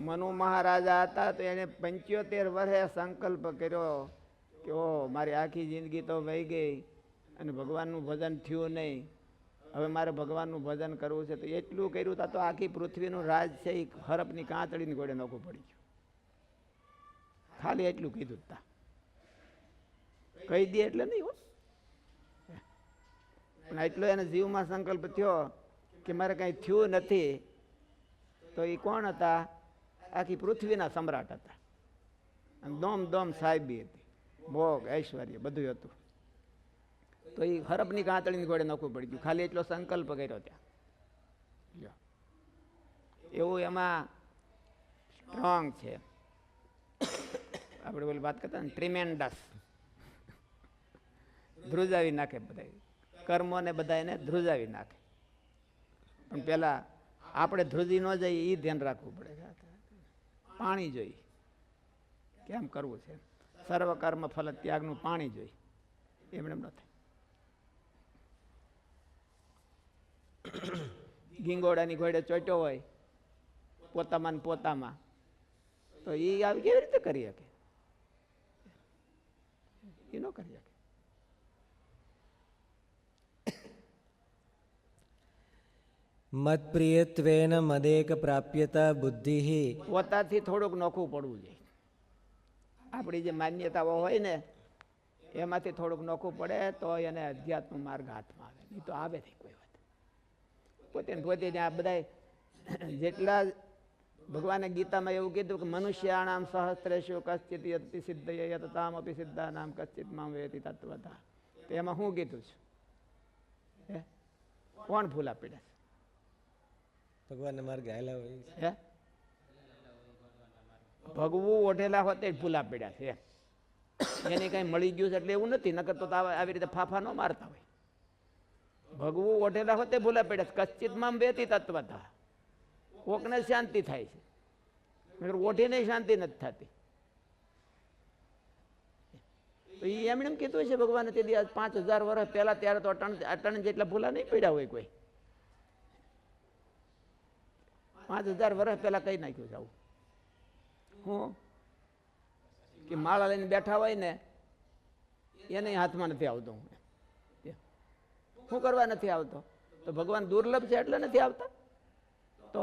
મનુ મહારાજા હતા તો એને પંચોતેર વર્ષે સંકલ્પ કર્યો કે ઓ મારી આખી જિંદગી તો વહી ગઈ અને ભગવાનનું ભજન થયું નહીં. હવે મારે ભગવાનનું ભજન કરવું છે. તો એટલું કર્યું તા તો આખી પૃથ્વીનું રાજ છે, એ હરપની કાંતળીને ગોળે નોખું પડી ગયું. ખાલી એટલું કીધું તા. કહી દે એટલે નહીં હો. પણ એટલો એને જીવમાં સંકલ્પ થયો કે મારે કાંઈ થયું નથી. તો એ કોણ હતા? આખી પૃથ્વીના સમ્રાટ હતા. અને દોમ દોમ સાહેબી હતી. ભોગ, ઐશ્વર્ય, બધું હતું. તો એ હરપની કાંતળીની ઘોડે નોખું પડી ગયું. ખાલી એટલો સંકલ્પ કર્યો ત્યાં. એવું એમાં સ્ટ્રોંગ છે. આપણે બોલી વાત કરતા ને ટ્રીમેન્ડસ ધ્રુજાવી નાખે બધા કર્મોને બધા એને ધ્રુજાવી નાખે. પણ પેલા આપણે ધ્રુજી ન જઈએ એ ધ્યાન રાખવું પડે. પાણી જોઈ. કેમ કરવું છે? સર્વકર્મ ફલ ત્યાગનું પાણી જોઈ. એમણે એમ નથી ગીંગોડાની ઘોડે ચોટ્યો હોય, પોતામાં પોતામાં, તો એ આવી કેવી રીતે કરી શકે? એ ન કરી શકે. મત્પ્રિયત્વેન મદેક પ્રાપ્યતા બુદ્ધિ. પોતાથી થોડુંક નોખું પડવું જોઈએ. આપણી જે માન્યતાઓ હોય ને, એમાંથી થોડુંક નોખું પડે તો એને અધ્યાત્મ માર્ગ હાથમાં આવે. નહીં તો આવે નહીં કોઈ વાત પોતે પોતે આ બધા જેટલા ભગવાને ગીતામાં એવું કીધું કે મનુષ્યાણામ સહસ્ત્રેશુ કશ્ચિત યતિ સિદ્ધ યતતામ અપી સિદ્ધા નામ કશ્ચિત મામ વેતી તત્વતા. તો એમાં હું કીધું છું? કોણ ભૂલ પીડે છે ભગવાનના માર્ગે હાલ્યા હોય હે? ભગવું ઓઢેલા હોતે જ ભૂલા પડ્યા છે એને કઈ મળી ગયું છે એટલે એવું નથી, નકર તો આવા- રીતે ફાફા ન મારતા હોય. ભગવું ઓઢેલા હોતે ભૂલા પડ્યા છે. કશ્ચિતમાં વેતી તત્વતા કોકને શાંતિ થાય છે. ઓઢીને શાંતિ નથી થતી. તો એ એમણે કીધું છે ભગવાને તે દી આજ પાંચ હજાર વર્ષ પહેલા ત્યારે તો અટણ અટણ જેટલા ભૂલા નહીં પડ્યા હોય કોઈ. પાંચ હજાર વર્ષ પહેલા કહી નાખ્યું છે આવું? હું? કે માળા લઈને બેઠા હોય ને, એને હાથમાં નથી આવતો હું. શું કરવા નથી આવતો? તો ભગવાન દુર્લભ છે એટલે નથી આવતા? તો?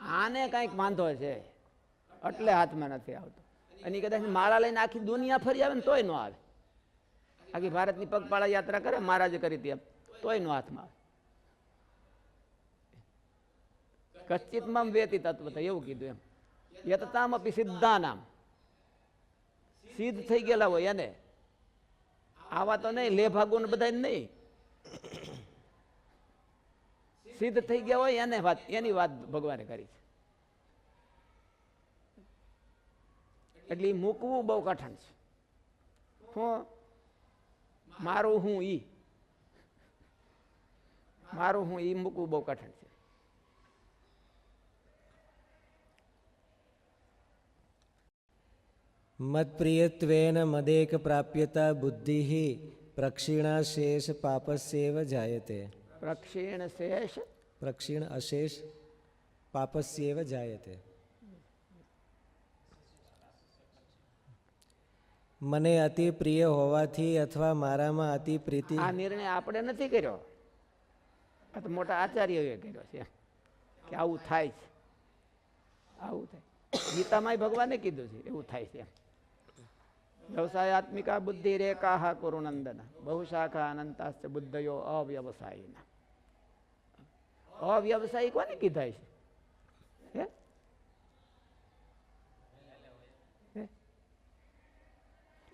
આને કંઈક વાંધો છે, એટલે હાથમાં નથી આવતો. અને કદાચ માળા લઈને આખી દુનિયા ફરી આવે ને તોય ન આવે. આખી ભારતની પગપાળા યાત્રા કરે, મહારાજે કરી હતી એમ. તોય નો હાથમાં આવે. કશ્ચિતમાં વેતી તત્વ એવું કીધું એમ યતતામ અપી સિદ્ધાનામ સિદ્ધ થઈ ગયેલા હોય એને આવા તો નહીં લે ભાગો ને બધા નહીં સિદ્ધ થઈ ગયા હોય એને વાત એની વાત ભગવાને કરી છે એટલે મૂકવું બહુ કઠણ છે હું મારું હું ઈ મારું હું ઈ મૂકવું બહુ કઠણ છે મત્પ્રિયત્વેન મદેક પ્રાપ્યતા બુદ્ધિ પ્રક્ષીણા શેષ પાપસ્યેવ જાયતે પ્રક્ષીણ શેષ પ્રક્ષીણ અશેષ પાપસ્યેવ જાયતે મને અતિ પ્રિય હોવાથી અથવા મારામાં અતિ પ્રીતિ આ નિર્ણય આપણે નથી કર્યો. આ તો મોટા આચાર્યોએ કર્યો છે. કે આવું થાય છે. આવું થાય. ગીતામાં ભગવાને કીધું છે એવું થાય છે વ્યવસાયાત્મિકા બુદ્ધિ રેકા કુરુનંદન બહુશાખા અનંતાશ્ચ બુદ્ધયો અવ્યવસાયીના અવ્યવસાયી કોને કીધા છે હે હે?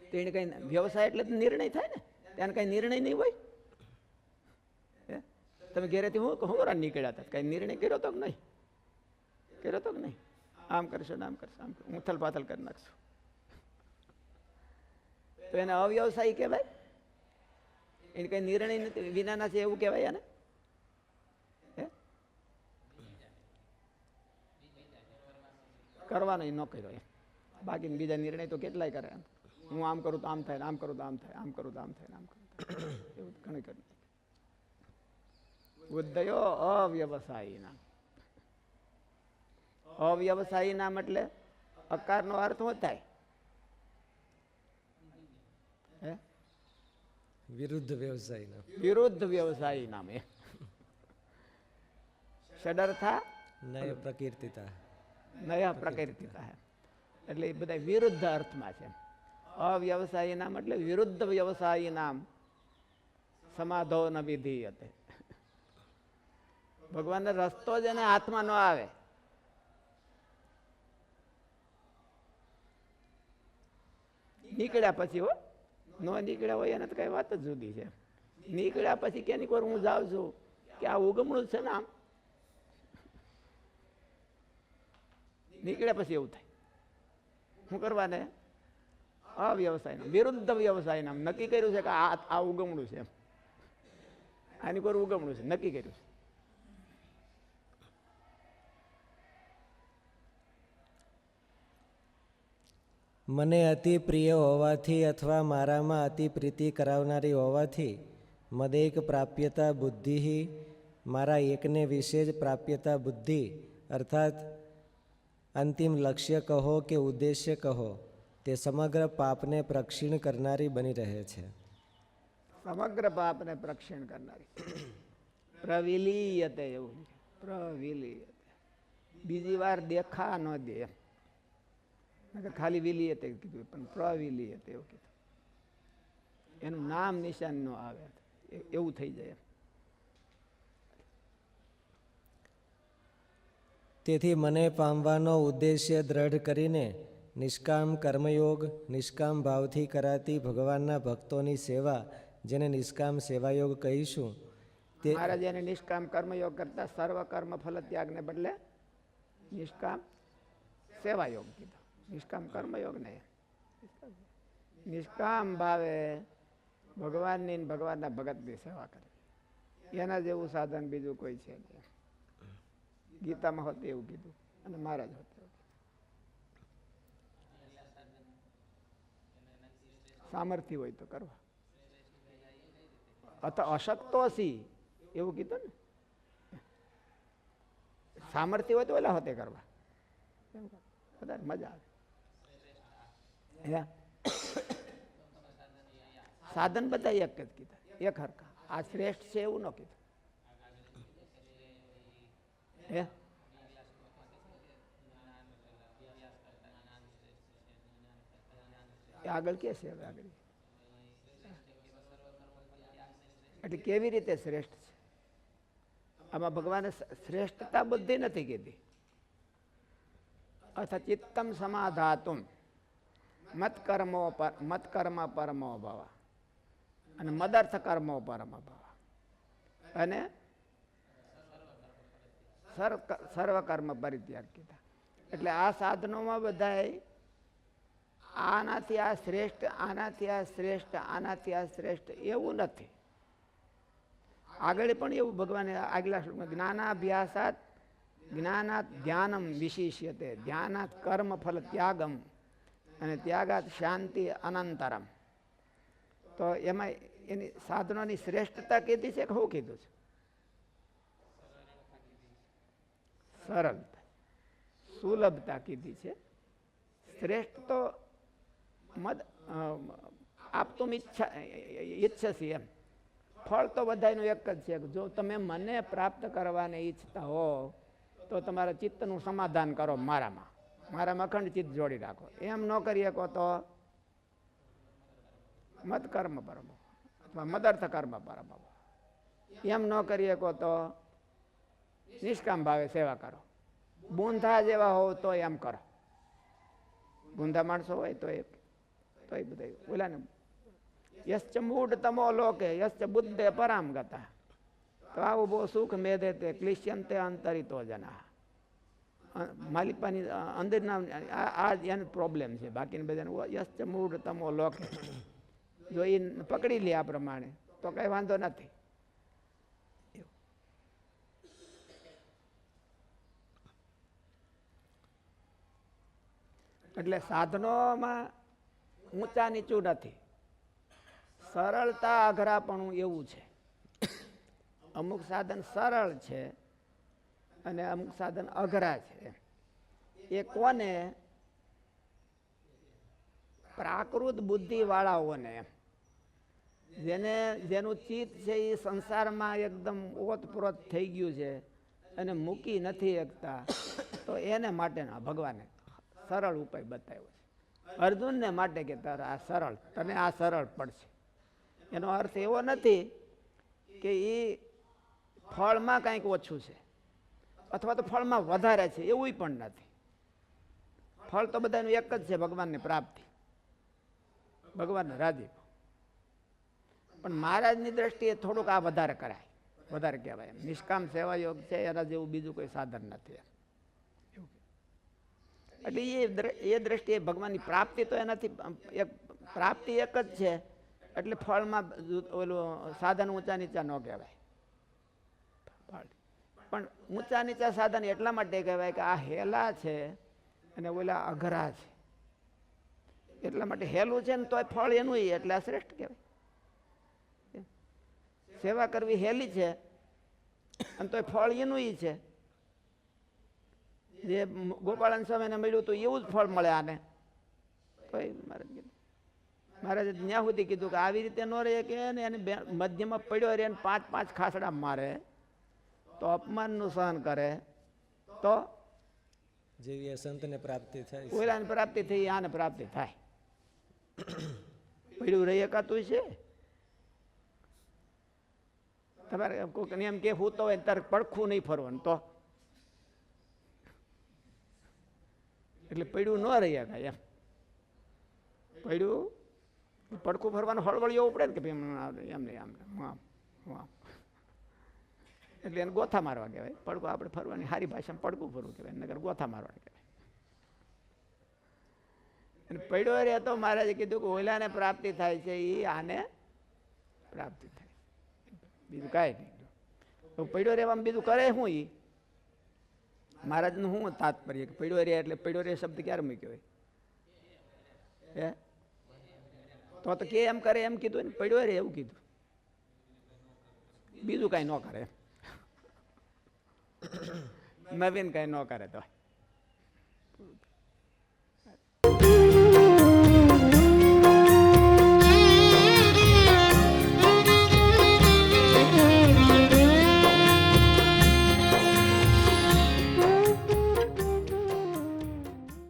તો એને કઈ વ્યવસાય એટલે નિર્ણય થાય ને ત્યાં કઈ નિર્ણય નહીં હોય હે? તમે ઘેરેથી હું હું નીકળ્યા હતા કઈ નિર્ણય કર્યો તો નહીં કર્યો તો કે નહીં આમ કરશો ને આમ કરશો આમ કરશો. ઉથલ પાથલ કરી નાખશો તો એને અવ્યવસાયી કહેવાય? એને કઈ નિર્ણય નથી, વિનાના છે એવું કહેવાય એને? કરવાનો ન કર્યો બાકી બીજા નિર્ણય તો કેટલાય કરે હું આમ કરું તો આમ થાય આમ કરું તો આમ થાય, આમ કરું તો આમ થાય આમ કરું. એવું ઘણી કરી બુદ્ધયો અવ્યવસાયીના. અવ્યવસાયી નામ એટલે અકારનો અર્થ શું થાય હે વિરુદ્ધ વ્યવસાયના વિરુદ્ધ વ્યવસાયી નામ ષડર્થા નય પ્રકીર્તિતા નયા પ્રકીર્તિતા એટલે એ બધા વિરુદ્ધ અર્થમાં છે અવ્યવસાયી નામ એટલે વિરુદ્ધ વ્યવસાયી નામ સમાધો ન વિધિ હતી ભગવાનનો રસ્તો જ એને હાથમાં ન આવે નીકળ્યા પછી હો ન નીકળ્યા હોય એને તો કઈ વાત જ જુદી છે. નીકળ્યા પછી કેની કોર હું જાઉં છું? કે આ ઉગમણું છે ને આમ? નીકળ્યા પછી એવું થાય. શું કરવાને? અવ્યવસાય વિરુદ્ધ વ્યવસાય નામ નક્કી કર્યું છે કે આ આ ઉગમણું છે એમ. આની કોઈ ઉગમણું છે, નક્કી કર્યું છે. મને અતિ પ્રિય હોવાથી અથવા મારામાં અતિ પ્રીતિ કરાવનારી હોવાથી મદેક પ્રાપ્યતા બુદ્ધિ મારા એકને વિશે જ પ્રાપ્યતા બુદ્ધિ અર્થાત અંતિમ લક્ષ્ય કહો કે ઉદ્દેશ્ય કહો તે સમગ્ર પાપને પ્રક્ષીણ કરનારી બની રહે છે. સમગ્ર પાપને પ્રક્ષીણ કરનારી. પ્રવિલીયતે એવું પ્રવિલીયતે. બીજી વાર દેખા ન દે. નકર ખાલી વિલીયતે કીધું પણ પ્રવિલીયતે એવું કીધું. એનું નામ નિશાન ન આવે. એ- એવું થઈ જાય તેથી મને પામવાનો ઉદ્દેશ્ય દ્રઢ કરીને નિષ્કામ કર્મયોગ નિષ્કામ ભાવથી કરાતી ભગવાનના ભક્તોની સેવા જેને નિષ્કામ સેવાયોગ કહીશું તે મહારાજ એને નિષ્કામ કર્મયોગ કરતા સર્વ કર્મ ફલ ત્યાગને બદલે નિષ્કામ સેવાયોગ કીધો. નિષ્કામ કર્મયોગ નહીં. નિષ્કામ ભાવે ભગવાનની ભગવાનના ભગતની સેવા કરે. એના જેવું સાધન બીજું કોઈ છે નહીં. ગીતામાં હોતે એવું કીધું અને મહારાજ હોતે એવું સામર્થ્ય હોય તો કરવા. અથવા અશક્તો હસી એવું કીધું ને? સામર્થ્ય હોય તો ઓલા હોતે કરવા. વધારે મજા આવે. હે સાધન બધા એક જ કીધા એક હરખા આ શ્રેષ્ઠ છે એવું ન કીધું હે એ આગળ કે છે હવે આગળ એટલે કેવી રીતે શ્રેષ્ઠ છે આમાં ભગવાને સ- શ્રેષ્ઠતા બુદ્ધિ નથી કીધી અથ ચિત્તમ સમાધાતુમ મત કર્મો પર મત કર્મ પરમો ભવ. અને મદર્થ કર્મો પરમ ભવ. અને સર્વ સર્વ પરિત્યાગ કીધા. એટલે આ સાધનોમાં બધાય આનાથી આ શ્રેષ્ઠ, આનાથી આ શ્રેષ્ઠ, આનાથી આ શ્રેષ્ઠ એવું નથી. આગળ પણ એવું ભગવાને આગલા શ્લોકમાં જ્ઞાનાભ્યાસાત જ્ઞાનાત ધ્યાનમ વિશિષ્યતે, ધ્યાનાત કર્મ ફલ ત્યાગમ અને ત્યાગાત શાંતિ અનંતરમ. તો એમાં એની સાધનોની શ્રેષ્ઠતા કીધી છે કે હું કીધું છે? સરળતા. સુલભતા કીધી છે. શ્રેષ્ઠ તો મદ આપતું ઈચ્છા ઈચ્છસી એમ. ફળ તો બધાયનું એક જ છે. જો તમે મને પ્રાપ્ત કરવાને ઈચ્છતા હો, તો તમારા ચિત્તનું સમાધાન કરો મારામાં. મારામાં અખંડ ચિત્ત જોડી રાખો. એમ ન કરી શકો તો મત કર્મ પરમો, અથવા મદર્થ કર્મ પરમો. એમ ન કરી શકો તો નિષ્કામ ભાવે સેવા કરો. બૂંધા જેવા હોવ તો એમ કરો. બૂંધા માણસો હોય તો એ તો એ બધા ઓલાને યશ્ચ મૂઢ તમો લોકે, યશ્ચ બુદ્ધે પરામ ગતા તો આવું બહુ સુખ મેધે તે ક્લિશ્યંતે અંતરિતો જના. માલિપાની અંદરના આ એનો પ્રોબ્લેમ છે. બાકીના બધાને યસ્ત મૂઢ તમો લોક જો એ પકડી લે આ પ્રમાણે, તો કાંઈ વાંધો નથી. એટલે સાધનોમાં ઊંચા નીચું નથી. સરળતા અઘરાપણું એવું છે. અમુક સાધન સરળ છે અને અમુક સાધન અઘરા છે. એ કોને? પ્રાકૃત બુદ્ધિવાળાઓને. જેને, જેનું ચિત્ત છે એ સંસારમાં એકદમ ઓતપ્રોત થઈ ગયું છે અને મૂકી નથી શકતા તો એને માટેના ભગવાને સરળ ઉપાય બતાવ્યો છે. અર્જુનને માટે કે તારે આ સરળ, તને આ સરળ પડશે. એનો અર્થ એવો નથી કે એ ફળમાં કંઈક ઓછું છે. અથવા તો ફળમાં વધારે છે, એવું પણ નથી. ફળ તો બધાનું એક જ છે, ભગવાનની પ્રાપ્તિ. ભગવાનને રાજી પણ મહારાજની દ્રષ્ટિએ થોડુંક આ વધારે કરાય. વધારે કહેવાય નિષ્કામ સેવા યોગ છે, એના જેવું બીજું કોઈ સાધન નથી. એટલે એ એ દ્રષ્ટિએ ભગવાનની પ્રાપ્તિ તો એનાથી એક, પ્રાપ્તિ એક જ છે. એટલે ફળમાં ઓલું સાધન ઊંચા નીચા ન કહેવાય. પણ ઊંચા નીચા સાધન એટલા માટે કહેવાય કે આ હેલા છે અને ઓલા અઘરા છે. એટલા માટે હેલું છે ને તોય ફળ એનું એટલે આ શ્રેષ્ઠ કહેવાય. સેવા કરવી હેલી છે અને તોય ફળ એનું છે. જે ગોપાળન સ્વામીને મળ્યું હતું એવું જ ફળ મળે આને. મહારાજ મહારાજે ત્યાં સુધી કીધું કે આવી રીતે ન રહે કે એને મધ્યમાં પડ્યો રહે પાંચ પાંચ ખાસડા મારે. તો અપમાનનું સહન કરે તો જેવી સંતને પ્રાપ્તિ થાય. ઓલાને પ્રાપ્તિ થઈ આને પ્રાપ્તિ થાય. પડ્યું રહી એકાતું છે. તમારે કોઈક એમ કે હું તો હોય તારે પડખું નહીં ફરવાનું તો. એટલે પડ્યું ન રહી શકાય એમ. પડ્યું પડખું ફરવાનું હળવળિયો પડે ને કે ભાઈ એમ નહીં આમ આમ એટલે એને ગોથા મારવા કહેવાય. પડકું આપણે ફરવાની સારી ભાષામાં પડકું ફરવું કહેવાય નગર ગોથા મારવા કહેવાય. અને પડ્યો તો મહારાજે કીધું કે ઓલાને પ્રાપ્તિ થાય છે એ આને પ્રાપ્તિ થાય. બીજું કાંઈ નહીં. તો પડ્યો રહેવામાં બીજું કરે શું એ મહારાજનું શું તાત્પર્ય કે પડ્યો રે એટલે પડ્યો રે શબ્દ ક્યારે મૂક્યો હોય? હે? તો તો કે એમ કરે એમ કીધું ને, પડ્યો રે એવું કીધું. બીજું કાંઈ ન કરે. નવીન કંઈ ન કરે તો.